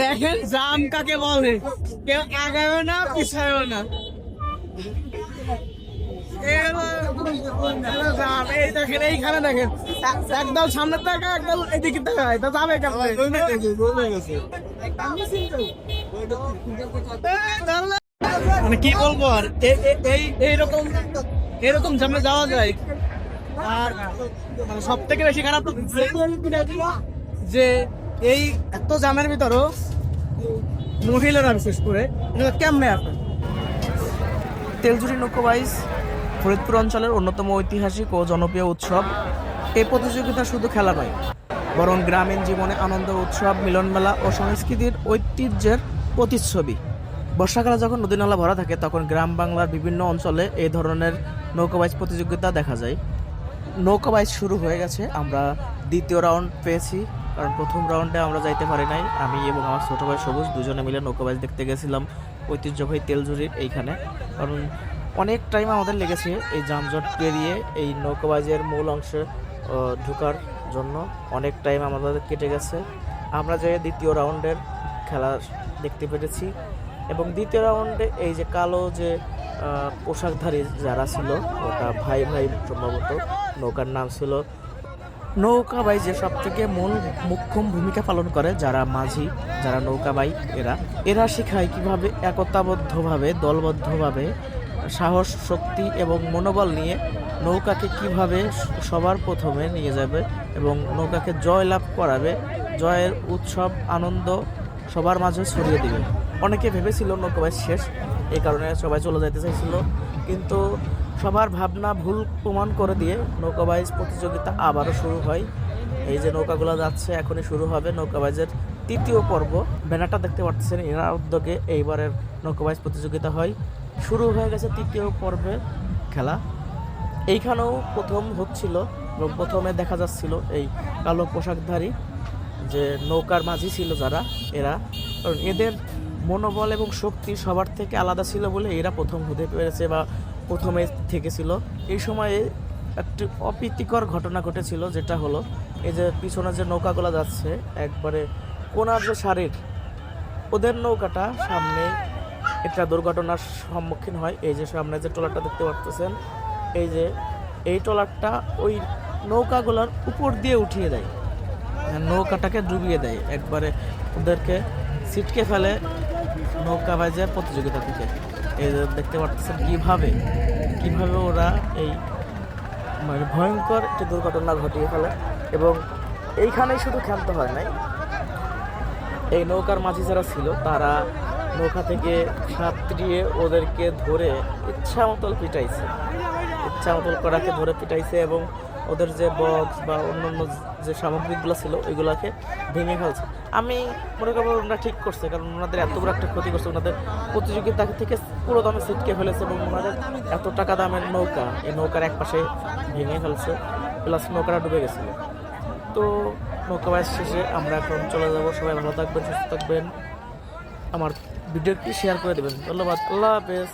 দেখেন জাম কাকে বলে? কেউ আগায়ও না, পিছায়ও না। এইখানে দেখেন। যাবে মানে কি বলব আর? এইরকম এরকম জামে যাওয়া যায়। আর মানে সব থেকে বেশি খারাপ যে এই এত জামের ভিতরও মহিলারা বিশেষ করে কেমনে আপনি তেলজুরি নৌকোবাইজ ফরিদপুর অঞ্চলের অন্যতম ঐতিহাসিক ও জনপ্রিয় উৎসব। এই প্রতিযোগিতা শুধু খেলা নয়, বরং গ্রামীণ জীবনে আনন্দ, উৎসব, মিলনমেলা ও সংস্কৃতির ঐতিহ্যের প্রতিচ্ছবি। বর্ষাকালে যখন নদী নালা ভরা থাকে, তখন গ্রাম বাংলার বিভিন্ন অঞ্চলে এই ধরনের নৌকাবাইজ প্রতিযোগিতা দেখা যায়। নৌকাবাইজ শুরু হয়ে গেছে, আমরা দ্বিতীয় রাউন্ড পেয়েছি। কারণ প্রথম রাউন্ডে আমরা যাইতে পারি নাই। আমি এবং আমার ছোটো ভাই সবুজ দুজনে মিলে নৌকাবাইজ দেখতে গেছিলাম। ঐতিহ্যবাহী তেলজুরির এইখানে। কারণ অনেক টাইম আমাদের লেগেছে এই যানজট পেরিয়ে এই নৌকাবাইজের মূল অংশে ঢোকার জন্য। অনেক টাইম আমাদের কেটে গেছে। আমরা যে দ্বিতীয় রাউন্ডের খেলা দেখতে পেরেছি। এবং দ্বিতীয় রাউন্ডে এই যে কালো যে পোশাকধারী যারা ছিল, ওটা ভাই ভাই সম্ভবত নৌকার নাম ছিল নৌকাবাই যে সব থেকে মূল মুখ্যম ভূমিকা পালন করে, যারা মাঝি, যারা নৌকাবাই এরা। এরা শেখায় কীভাবে একতাবদ্ধভাবে, দলবদ্ধভাবে, সাহস, শক্তি এবং মনোবল নিয়ে নৌকাকে কীভাবে সবার প্রথমে নিয়ে যাবে এবং নৌকাকে জয় লাভ করাবে, জয়ের উৎসব, আনন্দ সবার মাঝে ছড়িয়ে দিবে। অনেকে ভেবেছিল নৌকাবাই শেষ এই কারণে সবাই চলে যেতে চাইছিল। কিন্তু সবার ভাবনা ভুল প্রমাণ করে দিয়ে নৌকাবাইজ প্রতিযোগিতা আবারও শুরু হয়। এই যে নৌকাগুলো যাচ্ছে, এখনই শুরু হবে নৌকাবাইজের তৃতীয় পর্ব। ব্যানারটা দেখতে পাচ্ছেন এরা উদ্যোগে এইবারের নৌকাবাইজ প্রতিযোগিতা হয়। শুরু হয়ে গেছে তৃতীয় পর্বে খেলা। এইখানেও প্রথম হচ্ছিল এবং প্রথমে দেখা যাচ্ছিল এই কালো পোশাকধারী যে নৌকার মাঝি ছিল যারা, এরা। কারণ এদের মনোবল এবং শক্তি সবার থেকে আলাদা ছিল বলে এরা প্রথম হতে পেরেছে বা প্রথমে থেকেছিল এই সময়ে একটি অপ্রীতিকর ঘটনা ঘটেছিল, যেটা হলো এই যে পিছনে যে নৌকাগুলো যাচ্ছে, একবারে কোনার যে শাড়ির ওদের নৌকাটা সামনে একটা দুর্ঘটনার সম্মুখীন হয়। এই যে সামনে যে ট্রলারটা দেখতে পাচ্ছেন এই যে এই ট্রলারটা ওই নৌকাগুলোর উপর দিয়ে উঠিয়ে দেয়। নৌকাটাকে ডুবিয়ে দেয়। একবারে ওদেরকে ছিটকে ফেলে নৌকা বাজার প্রতিযোগিতা থেকে এই দেখতে পাচ্ছেন কীভাবে কীভাবে ওরা এই মানে ভয়ঙ্কর একটি দুর্ঘটনা ঘটিয়ে ফেলে। এবং এইখানেই শুধু ক্ষান্ত হয় নাই, এই নৌকার মাঝি যারা ছিল, তারা নৌকা থেকে সাঁতরিয়ে ওদেরকে ধরে ইচ্ছা মতো পিটাইছে। ইচ্ছা মতো করাকে ধরে পিটাইছে এবং ওদের যে বক্স বা অন্যান্য যে সামগ্রীগুলো ছিল, ওইগুলোকে ভেঙে ফেলছে। আমি মনে করব ওনারা ঠিক করছে, কারণ ওনাদের এত বড় একটা ক্ষতি করছে, ওনাদের প্রতিযোগিতা থেকে পুরো দামে ছিটকে ফেলেছে এবং ওনাদের এত টাকা দামের নৌকা, এই নৌকার এক পাশে ভেঙে ফেলছে প্লাস নৌকাটা ডুবে গেছিল। তো নৌকা নৌকাবাস শেষে আমরা এখন চলে যাব, সবাই ভালো থাকবেন, সুস্থ থাকবেন। আমার ভিডিওটি শেয়ার করে দেবেন। ধন্যবাদ, আল্লাহ হাফেজ।